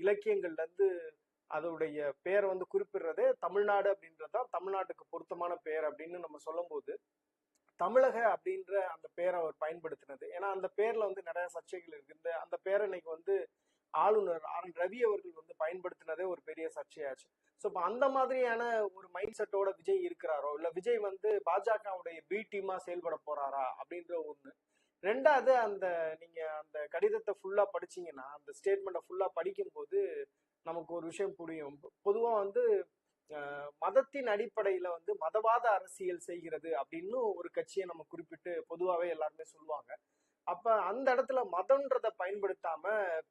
இலக்கியங்கள்லேருந்து அதோடைய பேரை வந்து குறிப்பிடுறதே தமிழ்நாடு அப்படின்றது தான் தமிழ்நாட்டுக்கு பொருத்தமான பெயர் அப்படின்னு நம்ம சொல்லும்போது தமிழக அப்படின்ற அந்த பேரை அவர் பயன்படுத்தினது. ஏன்னா அந்த பேர்ல வந்து நிறைய சர்ச்சைகள் இருக்கு இந்த அந்த பேரை இன்னைக்கு வந்து ஆளுநர் ஆர் என் ரவி அவர்கள் வந்து பயன்படுத்தினதே ஒரு பெரிய சர்ச்சையாச்சு. ஸோ இப்போ அந்த மாதிரியான ஒரு மைண்ட் செட்டோட விஜய் இருக்கிறாரோ இல்லை விஜய் வந்து பாஜகவுடைய பி டீமா செயல்பட போறாரா அப்படின்ற ஒன்று ரெண்டாவது அந்த நீங்க அந்த கடிதத்தை ஃபுல்லா படிச்சீங்கன்னா அந்த ஸ்டேட்மெண்ட்டை ஃபுல்லா படிக்கும்போது நமக்கு ஒரு விஷயம் புரியும். பொதுவா வந்து மதத்தின் அடிப்படையில வந்து மதவாத அரசியல் செய்கிறது அப்படின்னு ஒரு கட்சியை நம்ம குறிப்பிட்டு பொதுவாகவே எல்லாருமே சொல்லுவாங்க. அப்ப அந்த இடத்துல மதன்றத பயன்படுத்தாம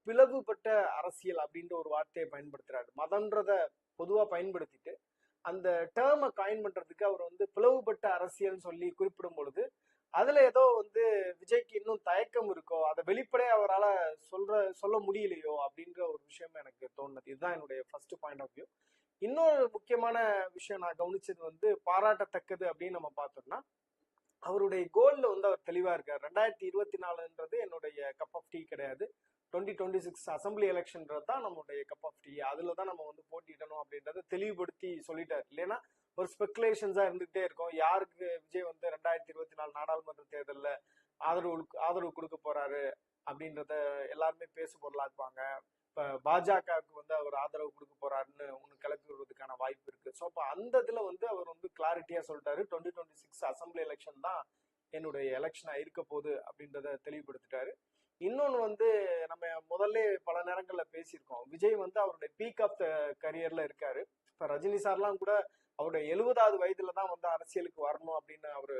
பிளவுபட்ட அரசியல் அப்படின்ற ஒரு வார்த்தையை பயன்படுத்துறாரு. மதன்றத பொதுவா பயன்படுத்திட்டு அந்த டேர்மை காயின் பண்றதுக்கு அவர் வந்து பிளவுபட்ட அரசியல்னு சொல்லி குறிப்பிடும் பொழுது அதுல ஏதோ வந்து விஜய்க்கு இன்னும் தயக்கம் இருக்கோ அதை வெளிப்படையா அவரால் சொல்ற சொல்ல முடியலையோ அப்படின்ற ஒரு விஷயம் எனக்கு தோணுது. இதுதான் என்னுடைய ஃபர்ஸ்ட் பாயிண்ட் ஆஃப் வியூ இன்னொரு முக்கியமான விஷயம் நான் கவனிச்சது வந்து பாராட்டத்தக்கது அப்படின்னு நம்ம பார்த்தோம்னா அவருடைய கோல்ல வந்து அவர் தெளிவா இருக்கார். ரெண்டாயிரத்தி இருபத்தி நாலுன்றது என்னுடைய கப் ஆஃப் டீ கிடையாது. டுவெண்ட்டி டுவெண்ட்டி சிக்ஸ் அசம்பிளி எலெக்ஷன்றது தான் நம்மளுடைய கப் ஆஃப் டீ அதுல தான் நம்ம வந்து போட்டியிடணும் அப்படின்றத தெளிவுபடுத்தி சொல்லிட்டார். இல்லைன்னா ஒரு ஸ்பெகுலேஷன்ஸா இருந்துகிட்டே இருக்கும். யாருக்கு விஜய் வந்து ரெண்டாயிரத்தி இருபத்தி நாலு நாடாளுமன்ற தேர்தலில் ஆதரவு ஆதரவு கொடுக்க போறாரு அப்படின்றத எல்லாருமே பேசு பொருளாக்குவாங்க இப்ப பாஜகவுக்கு வந்து அவர் ஆதரவு கொடுக்க போறாருன்னு ஒன்று கிளப்பி விடுறதுக்கான வாய்ப்பு இருக்கு. ஸோ அப்போ அந்த இதுல வந்து அவர் வந்து கிளாரிட்டியா சொல்லிட்டாரு. Twenty twenty six assembly election தான் என்னுடைய எலெக்ஷனா இருக்க போகுது அப்படின்றத தெளிவுபடுத்திட்டாரு. இன்னொன்று வந்து நம்ம முதல்ல பல நேரங்களில் பேசியிருக்கோம். விஜய் வந்து அவருடைய பீக் ஆஃப் த கரியர்ல இருக்காரு. இப்போ ரஜினி சார்லாம் கூட அவருடைய எழுபதாவது வயதுல தான் வந்து அரசியலுக்கு வரணும் அப்படின்னு அவர்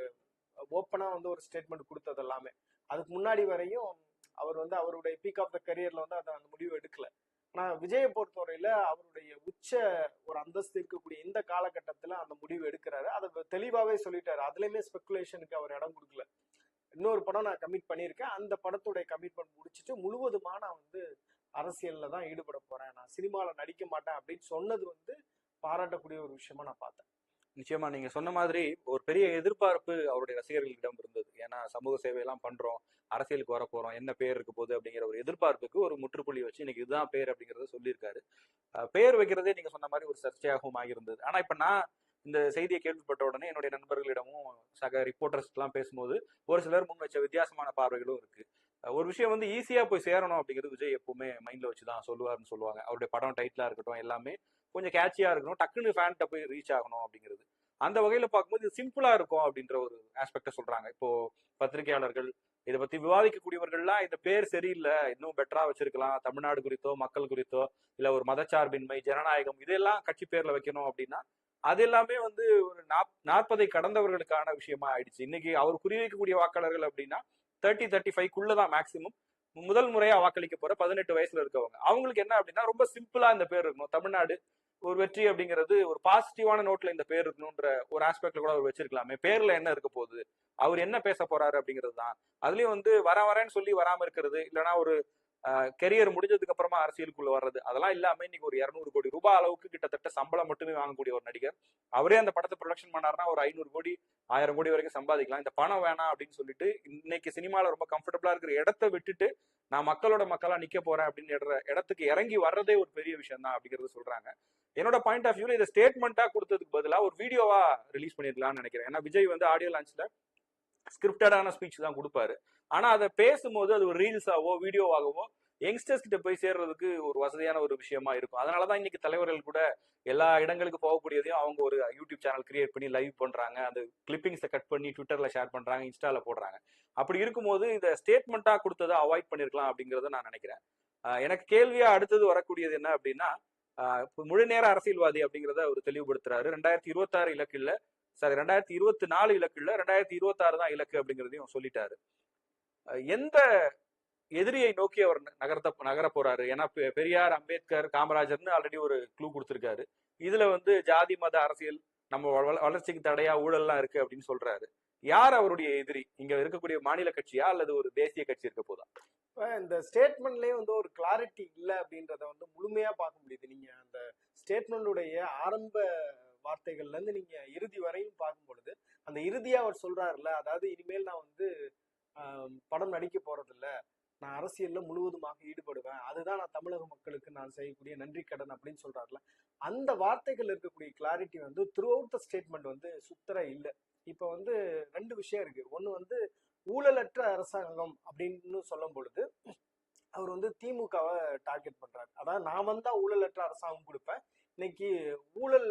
ஓப்பனாக வந்து ஒரு ஸ்டேட்மெண்ட் கொடுத்தது எல்லாமே. அதுக்கு முன்னாடி வரையும் அவர் வந்து அவருடைய பீக் ஆஃப் த கரியர்ல வந்து அதை அந்த முடிவு எடுக்கல. ஆனால் விஜயை பொறுத்தவரையில அவருடைய உச்ச ஒரு அந்தஸ்து இருக்கக்கூடிய இந்த காலகட்டத்தில் அந்த முடிவு எடுக்கிறாரு. அதை தெளிவாகவே சொல்லிட்டாரு. அதுலேயுமே ஸ்பெகுலேஷனுக்கு அவர் இடம் கொடுக்கல. இன்னொரு படம் நான் கமிட் பண்ணியிருக்கேன். அந்த படத்துடைய கமிட்மெண்ட் முடிச்சுட்டு முழுவதுமா நான் வந்து அரசியல்ல தான் ஈடுபட போறேன். நான் சினிமாவில் நடிக்க மாட்டேன் அப்படின்னு சொன்னது வந்து பாராட்டக்கூடிய ஒரு விஷயமா நான் பார்த்தேன். நிச்சயமா நீங்க சொன்ன மாதிரி ஒரு பெரிய எதிர்பார்ப்பு அவருடைய ரசிகர்களிடம் இருந்தது. ஏன்னா சமூக சேவையெல்லாம் பண்றோம் அரசியலுக்கு வர போறோம் என்ன பேர் இருக்க போகுது அப்படிங்கிற ஒரு எதிர்பார்ப்புக்கு ஒரு முற்றுப்புள்ளி வச்சு இன்னைக்கு இதுதான் பேர் அப்படிங்கறத சொல்லியிருக்காரு. பேர் வைக்கிறதே நீங்க சொன்ன மாதிரி ஒரு சர்ச்சையாகவும் ஆகியிருந்தது. ஆனா இப்ப நான் இந்த செய்தியை கேள்விப்பட்ட உடனே என்னுடைய நண்பர்களிடமும் சக ரிப்போர்ட்டர்ஸ்லாம் பேசும்போது ஒரு சிலர் முன் வச்ச வித்தியாசமான பார்வைகளும் இருக்கு. ஒரு விஷயம் வந்து ஈஸியா போய் சேரணும் அப்படிங்கிறது விஜய் எப்பவுமே மைண்ட்ல வச்சுதான் சொல்லுவாருன்னு சொல்லுவாங்க. அவருடைய படம் டைட்டிலா இருக்கட்டும் எல்லாமே கொஞ்சம் கேட்சியா இருக்கணும் டக்குன்னு ஃபேன்ட்ட போய் ரீச் ஆகணும் அப்படிங்கிறது. அந்த வகையில பார்க்கும்போது இது சிம்பிளா இருக்கும் அப்படின்ற ஒரு ஆஸ்பெக்ட சொல்றாங்க. இப்போ பத்திரிகையாளர்கள் இதை பத்தி விவாதிக்கக்கூடியவர்கள்லாம் இந்த பேர் சரியில்லை இன்னும் பெட்டரா வச்சிருக்கலாம். தமிழ்நாடு குறித்தோ மக்கள் குறித்தோ இல்ல ஒரு மதச்சார்பின்மை ஜனநாயகம் இதெல்லாம் கட்சி பேர்ல வைக்கணும் அப்படின்னா அது எல்லாமே வந்து ஒரு நாப் நாற்பதை கடந்தவர்களுக்கான விஷயமா ஆயிடுச்சு. இன்னைக்கு அவர் குறிவைக்கக்கூடிய வாக்காளர்கள் அப்படின்னா தேர்ட்டி தேர்ட்டி ஃபைவ்க்குள்ள தான் மேக்சிமம் முதல் முறையா வாக்களிக்க போற பதினெட்டு வயசுல இருக்கவங்க. அவங்களுக்கு என்ன அப்படின்னா ரொம்ப சிம்பிளா இந்த பேர் இருக்கணும். தமிழ்நாடு ஒரு வெற்றி அப்படிங்கிறது ஒரு பாசிட்டிவான நோட்ல இந்த பேர் இருக்கணும்ன்ற ஒரு ஆஸ்பெக்ட்ல கூட அவர் வச்சிருக்கலாமே. பேர்ல என்ன இருக்க போகுது? அவர் என்ன பேச போறாரு அப்படிங்கிறது தான். அதுலயும் வந்து வர வரேன்னு சொல்லி வராம இருக்கிறது இல்லைன்னா ஒரு கெரியர் முடிஞ்சதுக்கு அப்புறமா அரசியலுக்குள்ள வர்றது அதெல்லாம் இல்லாம இன்னைக்கு ஒரு இரநூறு கோடி ரூபாய் அளவுக்கு கிட்டத்தட்ட சம்பளம் மட்டுமே வாங்கக்கூடிய ஒரு நடிகர். அவரே அந்த படத்தை ப்ரொடக்ஷன் பண்ணாருன்னா ஒரு ஐநூறு கோடி ஆயிரம் கோடி வரைக்கும் சம்பாதிக்கலாம். இந்த பணம் வேணாம் அப்படின்னு சொல்லிட்டு இன்னைக்கு சினிமால ரொம்ப கம்ஃபர்டபுளா இருக்கிற இடத்த விட்டுட்டு நான் மக்களோட மக்களா நிக்க போறேன் அப்படின்னு இடத்துக்கு இறங்கி வர்றதே ஒரு பெரிய விஷயம் தான் அப்படிங்கறது சொல்றாங்க. என்னோட பாயிண்ட் ஆஃப் வியூல இதை ஸ்டேட்மெண்ட்டா கொடுத்ததுக்கு பதிலாக ஒரு வீடியோவா ரிலீஸ் பண்ணிருக்கலாம்னு நினைக்கிறேன். ஏன்னா விஜய் வந்து ஆடியோ லான்ச்ல ஸ்கிரிப்டடான ஸ்பீச் தான் கொடுப்பாரு. ஆனா அதை பேசும்போது அது ஒரு ரீல்ஸாவோ வீடியோவாகவோ யங்ஸ்டர்ஸ் கிட்ட போய் சேர்றதுக்கு ஒரு வசதியான ஒரு விஷயமா இருக்கும். அதனாலதான் இன்னைக்கு தலைவர்கள் கூட எல்லா இடங்களுக்கு போகக்கூடியதையும் அவங்க ஒரு யூடியூப் சேனல் கிரியேட் பண்ணி லைவ் பண்றாங்க. அந்த கிளிப்பிங்ஸை கட் பண்ணி ட்விட்டர்ல ஷேர் பண்றாங்க இன்ஸ்டால போடுறாங்க. அப்படி இருக்கும்போது இந்த ஸ்டேட்மெண்ட்டா கொடுத்ததை அவாய்ட் பண்ணிருக்கலாம் அப்படிங்கறத நான் நினைக்கிறேன். எனக்கு கேள்வியா அடுத்தது வரக்கூடியது என்ன அப்படின்னா முழு நேர அரசியல்வாதி அப்படிங்கிறத அவர் தெளிவுபடுத்துறாரு. ரெண்டாயிரத்தி இருபத்தாறு இலக்கு இல்ல சாரி ரெண்டாயிரத்தி இருபத்தி நாலு இலக்கு இல்ல ரெண்டாயிரத்தி இருபத்தாறு தான் இலக்கு அப்படிங்கிறதையும் சொல்லிட்டாரு. எந்த எதிரியை நோக்கி அவர் நகர்த்த நகர போறாரு? ஏன்னா பெ- பெரியார் அம்பேத்கர் காமராஜர்னு ஆல்ரெடி ஒரு க்ளூ கொடுத்துருக்காரு. இதுல வந்து ஜாதி மத அரசியல் நம்ம வள- வளர்ச்சிக்கு தடையா ஊழல்லாம் இருக்கு அப்படின்னு சொல்றாரு. யார் அவருடைய எதிரி? இங்க இருக்கக்கூடிய மாநில கட்சியா அல்லது ஒரு தேசிய கட்சி இருக்க போதா? இந்த ஸ்டேட்மெண்ட்லயே வந்து ஒரு கிளாரிட்டி இல்லை அப்படின்றத வந்து முழுமையா பார்க்க முடியுது நீங்க அந்த ஸ்டேட்மெண்டுடைய ஆரம்ப வார்த்தைகள்ல இருந்து நீங்க இறுதி வரையும் பார்க்கும் பொழுது அந்த இறுதியா அவர் சொல்றாருல்ல அதாவது இனிமேல் நான் வந்து படம் நடிக்க போறது இல்ல நான் அரசியல்ல முழுவதுமாக ஈடுபடுவேன். அதுதான் நான் தமிழக மக்களுக்கு நான் செய்யக்கூடிய நன்றி கடன் அப்படின்னு சொல்றாருல அந்த வார்த்தைகள் இருக்கக்கூடிய கிளாரிட்டி வந்து த்ரூ அவுட் த ஸ்டேட்மெண்ட் வந்து சுத்தர இல்லை. இப்ப வந்து ரெண்டு விஷயம் இருக்கு. ஒண்ணு வந்து ஊழலற்ற அரசாங்கம் அப்படின்னு சொல்லும் பொழுது அவர் வந்து திமுகவை டார்கெட் பண்றாரு. அதாவது நான் வந்தா ஊழலற்ற அரசாங்கம் கொடுப்பேன். இன்னைக்கு ஊழல்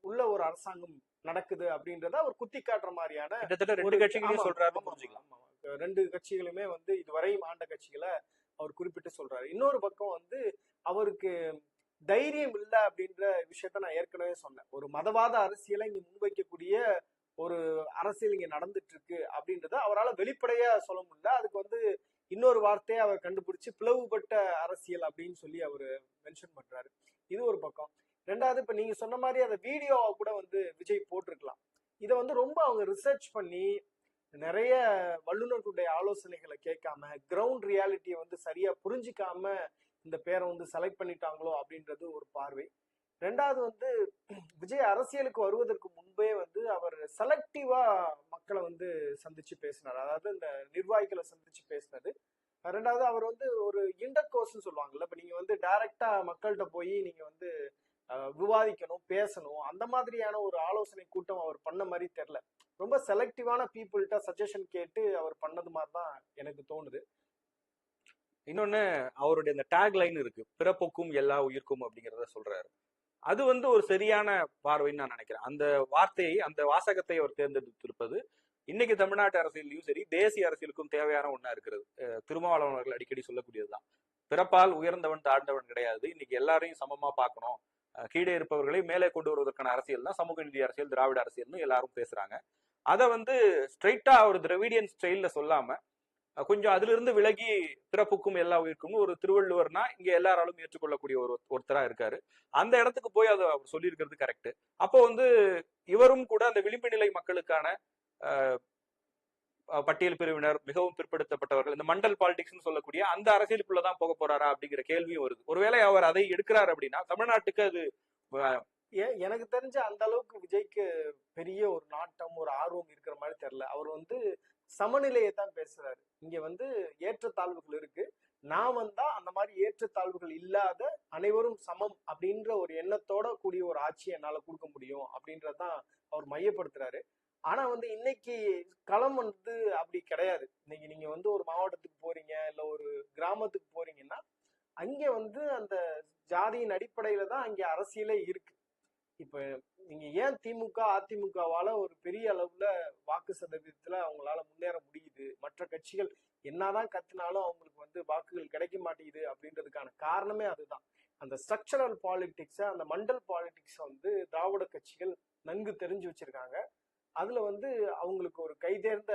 உள்ள ஒரு அரசாங்கம் நடக்குது அப்படின்றத அவர் குத்தி காட்டுற மாதிரியான ரெண்டு கட்சிகளையும் ஆமா, புரிஞ்சுக்கலாம். ரெண்டு கட்சிகளுமே வந்து இதுவரையும் ஆண்ட கட்சிகளை அவர் குறிப்பிட்டு சொல்றாரு. இன்னொரு பக்கம் வந்து அவருக்கு தைரியம் இல்ல அப்படின்ற விஷயத்த நான் ஏற்கனவே சொன்னேன். ஒரு மதவாத அரசியலை இங்க முன்வைக்கக்கூடிய ஒரு அரசியல் இங்க நடந்துட்டு இருக்கு அப்படின்றத அவரால் வெளிப்படையா சொல்ல முடியல. அதுக்கு வந்து இன்னொரு வார்த்தையை அவர் கண்டுபிடிச்சு பிளவுபட்ட அரசியல் அப்படின்னு சொல்லி அவர் மென்ஷன் பண்றாரு. இது ஒரு பக்கம். ரெண்டாவது இப்போ நீங்கள் சொன்ன மாதிரி அந்த வீடியோவை கூட வந்து விஜய் போட்டிருக்கலாம். இதை வந்து ரொம்ப அவங்க ரிசர்ச் பண்ணி நிறைய வல்லுநர்களுடைய ஆலோசனைகளை கேட்காம கிரவுண்ட் ரியாலிட்டியை வந்து சரியா புரிஞ்சிக்காம இந்த பேரை வந்து செலக்ட் பண்ணிட்டாங்களோ அப்படின்றது ஒரு பார்வை. ரெண்டாவது வந்து விஜய் அரசியலுக்கு வருவதற்கு முன்பே வந்து அவர் செலக்டிவா மக்களை வந்து சந்திச்சு பேசினார். அதாவது இந்த நிர்வாகிகளை சந்திச்சு பேசினது. ரெண்டாவது அவர் வந்து ஒரு இன்டர் கோர்ஸ்னு சொல்லுவாங்கல்ல இப்போ நீங்க வந்து டைரக்டா மக்கள்கிட்ட போய் நீங்க வந்து விவாதிக்கணும் பேசணும். அந்த மாதிரியான ஒரு ஆலோசனை கூட்டம் அவர் பண்ண மாதிரி தெரில. ரொம்ப செலக்டிவான பீப்புள்கிட்ட சஜஷன் கேட்டு அவர் பண்ணது மாதிரி தான் எனக்கு தோணுது. இன்னொன்னு அவருடைய அந்த டேக் லைன் இருக்கு. பிறப்புக்கும் எல்லா உயிர்க்கும் அப்படிங்கிறத சொல்றாரு. அது வந்து ஒரு சரியான பார்வைன்னு நான் நினைக்கிறேன். அந்த வார்த்தையை அந்த வாசகத்தை அவர் தேர்ந்தெடுத்திருப்பது இன்னைக்கு தமிழ்நாட்டு அரசியலையும் சரி தேசிய அரசியலுக்கும் தேவையான ஒன்றா இருக்கிறது. திருமாவளவன் அவர்கள் அடிக்கடி சொல்லக்கூடியதுதான். பிறப்பால் உயர்ந்தவன் தாழ்ந்தவன் கிடையாது. இன்னைக்கு எல்லாரையும் சமமா பார்க்கணும். கீழே இருப்பவர்களை மேலே கொண்டு வருவதற்கான அரசியல் தான் சமூக நீதி அரசியல் திராவிட அரசியல்னு எல்லாரும் பேசுறாங்க. அதை வந்து ஸ்ட்ரைட்டா ஒரு திராவிடியன் ஸ்டைல்ல சொல்லாம கொஞ்சம் அதுல இருந்து விலகி பிறப்புக்கும் எல்லா உயிருக்கும் ஒரு திருவள்ளுவர்னா இங்க எல்லாராலும் ஏற்றுக்கொள்ளக்கூடிய ஒரு ஒருத்தரா இருக்காரு. அந்த இடத்துக்கு போய் அதை அவர் சொல்லியிருக்கிறது கரெக்ட் அப்போ வந்து இவரும் கூட அந்த விளிம்பு நிலை மக்களுக்கான பட்டியல் பிரிவினர் மிகவும் பிற்படுத்தப்பட்டவர்கள் இந்த மண்டல் பாலிடிக்ஸ்னு சொல்லக்கூடிய அந்த அரசியலுக்குள்ளதான் போக போறாரா அப்படிங்கிற கேள்வியும் வருது. ஒருவேளை அவர் அதை எடுக்கிறார் அப்படின்னா தமிழ்நாட்டுக்கு அது எனக்கு தெரிஞ்ச அந்த அளவுக்கு விஜய்க்கு பெரிய ஒரு நாட்டம் ஒரு ஆர்வம் இருக்கிற மாதிரி தெரியல. அவர் வந்து சமநிலையை தான் பேசுறாரு. இங்க வந்து ஏற்றத்தாழ்வுகள் இருக்கு. நான் வந்தா அந்த மாதிரி ஏற்றத்தாழ்வுகள் இல்லாத அனைவரும் சமம் அப்படின்ற ஒரு எண்ணத்தோட கூடிய ஒரு ஆட்சியை என்னால கொடுக்க முடியும் அப்படின்றதான் அவர் மையப்படுத்துறாரு. ஆனா வந்து இன்னைக்கு களம் வந்து அப்படி கிடையாது. இன்னைக்கு நீங்க வந்து ஒரு மாவட்டத்துக்கு போறீங்க இல்ல ஒரு கிராமத்துக்கு போறீங்கன்னா அங்க வந்து அந்த ஜாதியின் அடிப்படையில தான் அங்க அரசியலே இருக்கு. இப்ப நீங்க ஏன் திமுக அதிமுகவால ஒரு பெரிய அளவுல வாக்கு சதவீதத்துல அவங்களால முன்னேற முடியுது? மற்ற கட்சிகள் என்னதான் கத்தினாலும் அவங்களுக்கு வந்து வாக்குகள் கிடைக்க மாட்டேங்குது அப்படின்றதுக்கான காரணமே அதுதான். அந்த ஸ்ட்ரக்சரல் பாலிடிக்ஸ அந்த மண்டல் பாலிடிக்ஸ் வந்து திராவிட கட்சிகள் நன்கு தெரிஞ்சு வச்சிருக்காங்க. அதுல வந்து அவங்களுக்கு ஒரு கைதேர்ந்த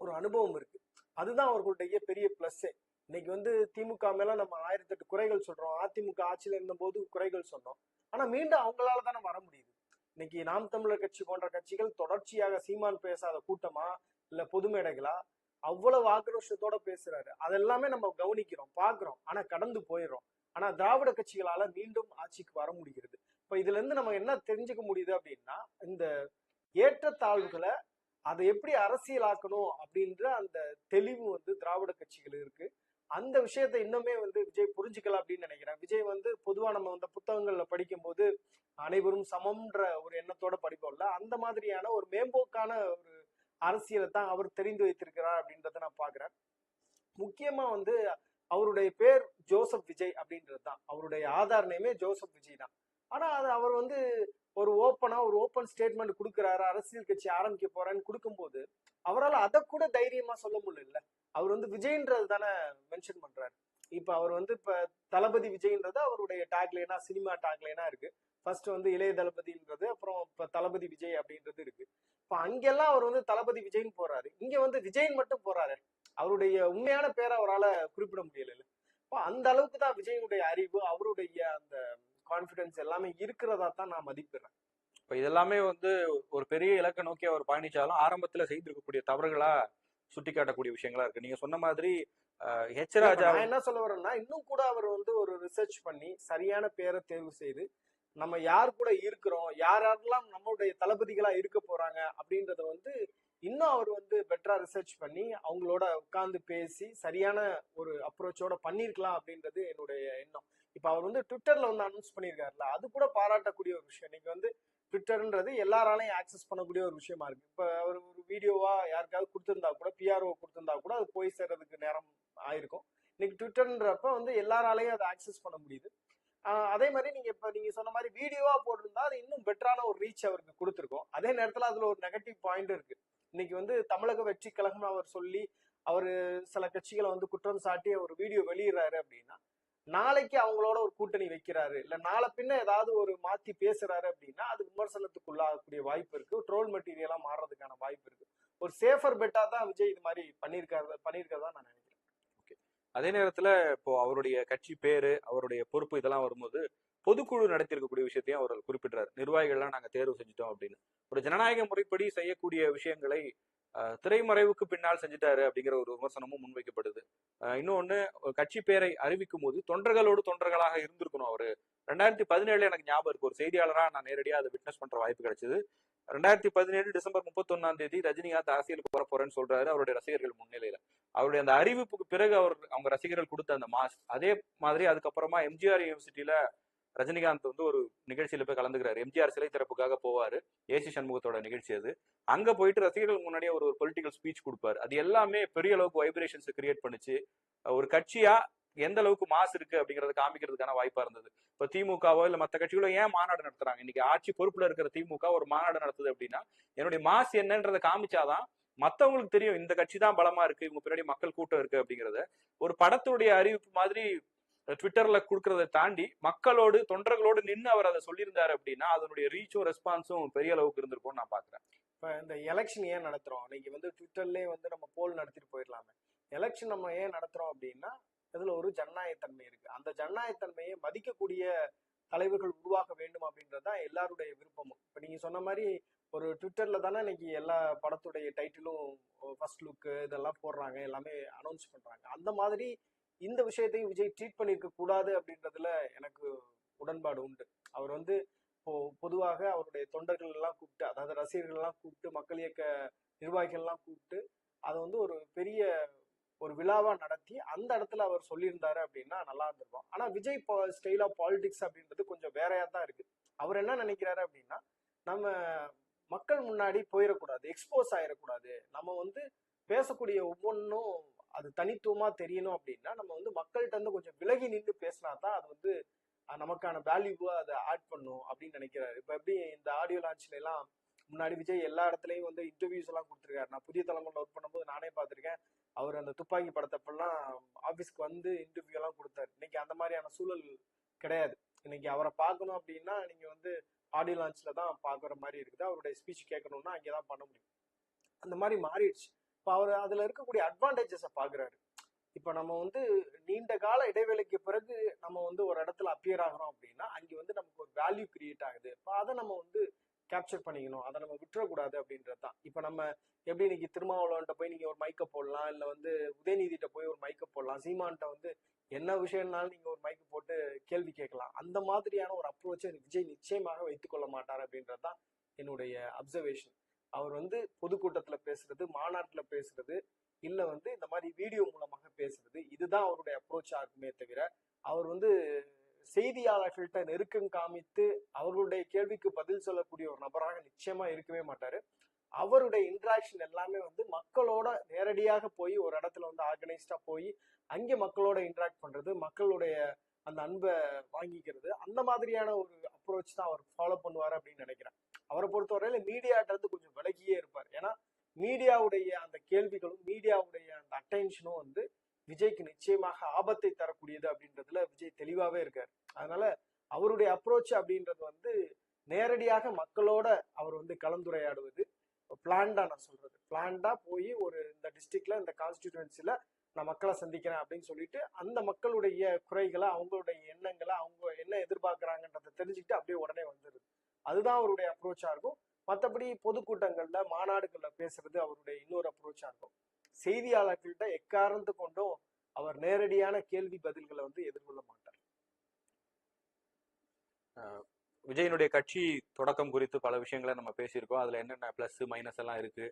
ஒரு அனுபவம் இருக்கு. அதுதான் அவர்களுடைய பெரிய பிளஸ்ஸே இன்னைக்கு வந்து திமுக மேல நம்ம ஆயிரத்தி எட்டு குறைகள் சொல்றோம். அதிமுக ஆட்சியில இருந்தபோது குறைகள் சொன்னோம். ஆனா மீண்டும் அவங்களால தானே வர முடியுது. இன்னைக்கு நாம் தமிழர் கட்சி போன்ற கட்சிகள் தொடர்ச்சியாக சீமான் பேசாத கூட்டமா இல்ல பொது மேடைகளா? அவ்வளவு ஆக்ரோஷத்தோட பேசுறாரு. அதெல்லாமே நம்ம கவனிக்கிறோம் பாக்குறோம். ஆனா கடந்து போயிடுறோம். ஆனா திராவிட கட்சிகளால மீண்டும் ஆட்சிக்கு வர முடிகிறது. இப்ப இதுல இருந்து நம்ம என்ன தெரிஞ்சுக்க முடியுது அப்படின்னா இந்த ஏற்றத்தாழ்வுகளை அதை எப்படி அரசியலாக்கணும் அப்படின்ற அந்த தெளிவு வந்து திராவிட கட்சிகள் இருக்கு. அந்த விஷயத்தை இன்னுமே வந்து விஜய் புரிஞ்சுக்கல அப்படின்னு நினைக்கிறேன். விஜய் வந்து பொதுவா நம்ம வந்து புத்தகங்கள்ல படிக்கும்போது அனைவரும் சமம்ன்ற ஒரு எண்ணத்தோட படிப்போம்ல அந்த மாதிரியான ஒரு மேம்போக்கான ஒரு அரசியலை தான் அவர் தெரிந்து வைத்திருக்கிறார் அப்படின்றத நான் பாக்குறேன். முக்கியமா வந்து அவருடைய பேர் ஜோசப் விஜய் அப்படின்றது தான். அவருடைய ஆதார் நேமே ஜோசப் விஜய் தான். ஆனா அது அவர் வந்து ஒரு ஓப்பனா ஒரு ஓப்பன் ஸ்டேட்மெண்ட் கொடுக்குறாரு அரசியல் கட்சி ஆரம்பிக்க போறேன்னு கொடுக்கும்போது அவரால் அதை கூட தைரியமா சொல்ல முடியல. அவர் வந்து விஜய்ன்றது தானே மென்ஷன் பண்றாரு. இப்ப அவர் வந்து இப்ப தளபதி விஜய்ன்றது அவருடைய டேக்லைனா சினிமா டேக்லைனா இருக்கு. ஃபர்ஸ்ட் வந்து இளைய தளபதின்றது அப்புறம் இப்ப தளபதி விஜய் அப்படின்றது இருக்கு. இப்ப அங்கெல்லாம் அவர் வந்து தளபதி விஜய்னு போறாரு. இங்க வந்து விஜய்ன்னு மட்டும் போறாரு. அவருடைய உண்மையான பேரை அவரால் குறிப்பிட முடியல இப்போ அந்த அளவுக்கு தான் விஜயனுடைய அறிவு அவருடைய அந்த கான்பிடன்ஸ் எல்லாமே இருக்கிறதா தான் நான் மதிப்பிடுறேன். இப்ப இதெல்லாமே வந்து ஒரு பெரிய இலக்கை நோக்கி அவர் பயணிச்சாலும் ஆரம்பத்துல செய்திருக்கக்கூடிய தவறுகளா சுட்டி காட்டக்கூடிய விஷயங்களா இருக்கு. நீங்க சொன்ன மாதிரி ஹெச் ராஜா நான் என்ன சொல்ல வரேன்னா இன்னும் கூட அவர் வந்து ஒரு ரிசர்ச் பண்ணி சரியான பேரை தேர்வு செய்து நம்ம யார் கூட இருக்கிறோம் யார் யாரெல்லாம் நம்மளுடைய தளபதிகளா இருக்க போறாங்க அப்படின்றத வந்து இன்னும் அவர் வந்து பெட்டரா ரிசர்ச் பண்ணி அவங்களோட உட்கார்ந்து பேசி சரியான ஒரு அப்ரோச்சோட பண்ணியிருக்கலாம் அப்படின்றது என்னுடைய எண்ணம். இப்ப அவர் வந்து ட்விட்டர்ல வந்து அனௌன்ஸ் பண்ணியிருக்காருல்ல அது கூட பாராட்டக்கூடிய ஒரு விஷயம். இன்னைக்கு வந்து ட்விட்டர்ன்றது எல்லாராலையும் ஆக்சஸ் பண்ணக்கூடிய ஒரு விஷயமா இருக்கு. இப்ப அவர் ஒரு வீடியோவா யாருக்காவது கொடுத்திருந்தா கூட பிஆர்ஓ கொடுத்திருந்தா கூட அது போய் சேர்றதுக்கு நேரம் ஆயிருக்கும். இன்னைக்கு ட்விட்டர்ன்றப்ப வந்து எல்லாராலையும் அதை ஆக்சஸ் பண்ண முடியுது. அதே மாதிரி நீங்க இப்ப நீங்க சொன்ன மாதிரி வீடியோவா போட்டிருந்தா அது இன்னும் பெட்டரான ஒரு ரீச் அவருக்கு கொடுத்துருக்கோம். அதே நேரத்துல அதுல ஒரு நெகட்டிவ் பாயிண்ட் இருக்கு. இன்னைக்கு வந்து தமிழக வெற்றி கழகம் அவர் சொல்லி அவர் சில கட்சிகளை வந்து குற்றம் சாட்டி ஒரு வீடியோ வெளியிடுறாரு அப்படின்னா நாளைக்கு அவங்களோட ஒரு கூட்டணி வைக்கிறாரு. இல்ல நாளை பின்ன ஏதாவது ஒரு மாத்தி பேசுறாரு அப்படின்னா அது விமர்சனத்துக்குள்ளாகக்கூடிய வாய்ப்பு இருக்கு. ட்ரோல் மெட்டீரியலா மாறுறதுக்கான வாய்ப்பு இருக்கு. ஒரு சேஃபர் பெட்டா தான் விஜய் இது மாதிரி பண்ணியிருக்காரு பண்ணியிருக்கிறதா நான் நினைக்கிறேன். அதே நேரத்துல இப்போ அவருடைய கட்சி பேரு அவருடைய பொறுப்பு இதெல்லாம் வரும்போது பொதுக்குழு நடத்தியிருக்கக்கூடிய விஷயத்தையும் அவர் குறிப்பிடுறாரு. நிர்வாகிகள்லாம் நாங்க தேர்வு செஞ்சுட்டோம் அப்படின்னு. ஒரு ஜனநாயக முறைப்படி செய்யக்கூடிய விஷயங்களை திரைமறைவுக்கு பின்னால் செஞ்சிட்டாரு அப்படிங்கிற ஒரு விமர்சனமும் முன்வைக்கப்படுது. இன்னொன்று கட்சி பேரை அறிவிக்கும் போது தொண்டர்களோடு தொண்டர்களாக இருந்திருக்கணும் அவரு. ரெண்டாயிரத்தி பதினேழுல எனக்கு ஞாபகம் இருக்கு. ஒரு செய்தியாளராக நான் நேரடியாக அதை விட்னஸ் பண்ற வாய்ப்பு கிடைச்சது. ரெண்டாயிரத்தி பதினேழு டிசம்பர் முப்பத்தொன்னாம் தேதி ரஜினிகாந்த் அரசியலுக்கு வர போறேன்னு சொல்றாரு அவருடைய ரசிகர்கள் முன்னிலையில. அவருடைய அந்த அறிவிப்புக்கு பிறகு அவர் அவங்க ரசிகர்கள் கொடுத்த அந்த மாஸ் அதே மாதிரி அதுக்கப்புறமா எம்ஜிஆர் யூனிவர்சிட்டியில ரஜினிகாந்த் வந்து ஒரு நிகழ்ச்சியில போய் கலந்துக்கிறார். எம்ஜிஆர் சிலை திறப்புக்காக போவார். ஏசி சண்முகத்தோட நிகழ்ச்சி அது. அங்க போயிட்டு ரசிகர்கள் முன்னாடியே ஒரு பொலிட்டிக்கல் ஸ்பீச் கொடுப்பாரு. அது எல்லாமே பெரிய அளவுக்கு வைப்ரேஷன்ஸ் கிரியேட் பண்ணுச்சு. ஒரு கட்சியா எந்த அளவுக்கு மாஸ் இருக்கு அப்படிங்கறத காமிக்கிறதுக்கான வாய்ப்பா இருந்தது. இப்ப திமுகவோ இல்ல மத்த கட்சிகளோ ஏன் மாநாடு நடத்துறாங்க? இன்னைக்கு ஆட்சி பொறுப்புல இருக்கிற திமுக ஒரு மாநாடு நடத்துது அப்படின்னா என்னுடைய மாஸ் என்னன்றதை காமிச்சாதான் மத்தவங்களுக்கு தெரியும். இந்த கட்சி தான் பலமா இருக்கு. இவங்க பின்னாடி மக்கள் கூட்டம் இருக்கு அப்படிங்கறத. ஒரு படத்துடைய அறிவிப்பு மாதிரி ட்விட்டர்ல கொடுக்கறத தாண்டி மக்களோடு தொண்டர்களோடு நின்று அவர் அதை சொல்லியிருந்தாரு அப்படின்னா அதனுடைய ரீச்சும் ரெஸ்பான்ஸும் பெரிய அளவுக்கு இருந்திருக்கும்னு நான் பாக்குறேன் இப்ப இந்த எலெக்ஷன் ஏன் நடத்துறோம்? இன்னைக்கு வந்து ட்விட்டர்லயே வந்து நம்ம போல் நடத்திட்டு போயிடலாமே. எலெக்ஷன் நம்ம ஏன் நடத்துறோம் அப்படின்னா இதுல ஒரு ஜனநாயகத்தன்மை இருக்கு. அந்த ஜனநாயகத்தன்மையை மதிக்கக்கூடிய தலைவர்கள் உருவாக வேண்டும் அப்படின்றது தான் எல்லாருடைய விருப்பமும். இப்ப நீங்க சொன்ன மாதிரி ஒரு ட்விட்டர்ல தானே இன்னைக்கு எல்லா படத்துடைய டைட்டிலும் ஃபர்ஸ்ட் லுக்கு இதெல்லாம் போடுறாங்க எல்லாமே அனௌன்ஸ் பண்றாங்க. அந்த மாதிரி இந்த விஷயத்தையும் விஜய் ட்ரீட் பண்ணிருக்க கூடாது அப்படின்றதுல எனக்கு உடன்பாடு உண்டு. அவர் வந்து இப்போ பொதுவாக அவருடைய தொண்டர்கள் எல்லாம் கூப்பிட்டு அதாவது ரசிகர்கள் எல்லாம் கூப்பிட்டு மக்கள் இயக்க நிர்வாகிகள் எல்லாம் கூப்பிட்டு அதை வந்து ஒரு பெரிய ஒரு விழாவா நடத்தி அந்த இடத்துல அவர் சொல்லியிருந்தாரு அப்படின்னா நல்லா இருந்திருக்கும். ஆனா விஜய் ஸ்டைல் ஆஃப் பாலிடிக்ஸ் அப்படின்றது கொஞ்சம் வேறையா தான் இருக்கு. அவர் என்ன நினைக்கிறாரு அப்படின்னா நம்ம மக்கள் முன்னாடி போயிடக்கூடாது எக்ஸ்போஸ் ஆயிடக்கூடாது. நம்ம வந்து பேசக்கூடிய ஒவ்வொன்றும் அது தனித்துவமா தெரியணும் அப்படின்னா நம்ம வந்து மக்கள்கிட்ட இருந்து கொஞ்சம் விலகி நின்று பேசினா தான் அது வந்து நமக்கான வேல்யூவா அதை ஆட் பண்ணும் அப்படின்னு நினைக்கிறாரு. இப்ப எப்படி இந்த ஆடியோ லான்ச்ல எல்லாம் முன்னாடி விஜய் எல்லா இடத்துலயும் வந்து இன்டர்வியூஸ் எல்லாம் கொடுத்துருக்காரு. நான் புதிய தலைமுறை ஒர்க் பண்ணும்போது நானே பார்த்துருக்கேன். அவர் அந்த துப்பாக்கி படத்தப்பெல்லாம் ஆபீஸ்க்கு வந்து இன்டர்வியூ எல்லாம் கொடுத்தாரு. இன்னைக்கு அந்த மாதிரியான சூழல் கிடையாது. இன்னைக்கு அவரை பார்க்கணும் அப்படின்னா நீங்க வந்து ஆடியோ லான்ச்ல தான் பார்க்குற மாதிரி இருக்குது. அவருடைய ஸ்பீச் கேட்கணும்னா அங்கே தான் பண்ண முடியும். அந்த மாதிரி மாறிடுச்சு. இப்போ அவர் அதில் இருக்கக்கூடிய அட்வான்டேஜஸை பார்க்குறாரு இப்போ நம்ம வந்து நீண்ட கால இடைவேளைக்கு பிறகு நம்ம வந்து ஒரு இடத்துல அப்பியர் ஆகிறோம் அப்படின்னா அங்கே வந்து நமக்கு ஒரு வேல்யூ கிரியேட் ஆகுது. இப்போ அதை நம்ம வந்து கேப்சர் பண்ணிக்கணும். அதை நம்ம விட்டுறக்கூடாது அப்படின்றது தான். இப்போ நம்ம எப்படி இன்னைக்கு திருமாவளவன்ட்ட போய் நீங்கள் ஒரு மைக்க போடலாம் இல்லை வந்து உதயநிதிட்ட போய் ஒரு மைக்க போடலாம் சீமான்ட்ட வந்து என்ன விஷயம்னாலும் நீங்கள் ஒரு மைக்கு போட்டு கேள்வி கேட்கலாம். அந்த மாதிரியான ஒரு அப்ரோச்சை விஜய் நிச்சயமாக வைத்துக்கொள்ள மாட்டார் அப்படின்றது தான் என்னுடைய அப்சர்வேஷன் அவர் வந்து பொதுக்கூட்டத்துல பேசுறது மாநாட்டுல பேசுறது இல்ல வந்து இந்த மாதிரி வீடியோ மூலமாக பேசுறது. இதுதான் அவருடைய அப்ரோச்சா இருக்குமே தவிர அவர் வந்து செய்தியாளர்கள்ட்ட நெருக்கம் காமித்து அவர்களுடைய கேள்விக்கு பதில் சொல்லக்கூடிய ஒரு நபராக நிச்சயமா இருக்கவே மாட்டாரு. அவருடைய இன்ட்ராக்ஷன் எல்லாமே வந்து மக்களோட நேரடியாக போய் ஒரு இடத்துல வந்து ஆர்கனைஸ்டா போய் அங்கே மக்களோட இன்ட்ராக்ட் பண்றது மக்களுடைய அந்த அன்பை வாங்கிக்கிறது. அந்த மாதிரியான ஒரு அப்ரோச் தான் அவர் ஃபாலோ பண்ணுவார் அப்படின்னு நினைக்கிறேன். அவரை பொறுத்தவரையில மீடியாட்ட இருந்து கொஞ்சம் விலகியே இருப்பார். ஏன்னா மீடியாவுடைய அந்த கேள்விகளும் மீடியாவுடைய அந்த அட்டென்ஷனும் வந்து விஜய்க்கு நிச்சயமாக ஆபத்தை தரக்கூடியது அப்படின்றதுல விஜய் தெளிவாவே இருக்காரு. அதனால அவருடைய அப்ரோச் அப்படின்றது வந்து நேரடியாக மக்களோட அவர் வந்து கலந்துரையாடுவது பிளான்டா நான் சொல்றது. பிளான்டா போய் ஒரு இந்த டிஸ்ட்ரிக்ட்ல இந்த கான்ஸ்டிடியூன்சில நான் மக்களை சந்திக்கிறேன் அப்படின்னு சொல்லிட்டு அந்த மக்களுடைய குறைகளை அவங்களுடைய எண்ணங்களை அவங்க என்ன எதிர்பார்க்குறாங்கன்றதை தெரிஞ்சுக்கிட்டு அப்படியே உடனே வந்துடுது. அதுதான் அவருடைய அப்ரோச்சாக இருக்கும். மற்றபடி பொதுக்கூட்டங்களில் மாநாடுகளில் பேசுறது அவருடைய இன்னொரு அப்ரோச்சாக இருக்கும். செய்தியாளர்கள்ட்ட எக்காரணத்து கொண்டும் அவர் நேரடியான கேள்வி பதில்களை வந்து எதிர்கொள்ள மாட்டார். விஜயனுடைய கட்சி தொடக்கம் குறித்து பல விஷயங்களை நம்ம பேசியிருக்கோம். அதுல என்னென்ன பிளஸ் மைனஸ் எல்லாம் இருக்கு?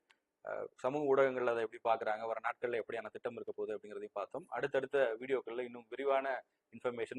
சமூக ஊடகங்கள் அதை எப்படி பார்க்குறாங்க வர நாட்களில் எப்படியான திட்டம் இருக்க போகுது அப்படிங்கிறதையும் பார்த்தோம். அடுத்தடுத்த வீடியோக்களில் இன்னும் விரிவான இன்ஃபர்மேஷன்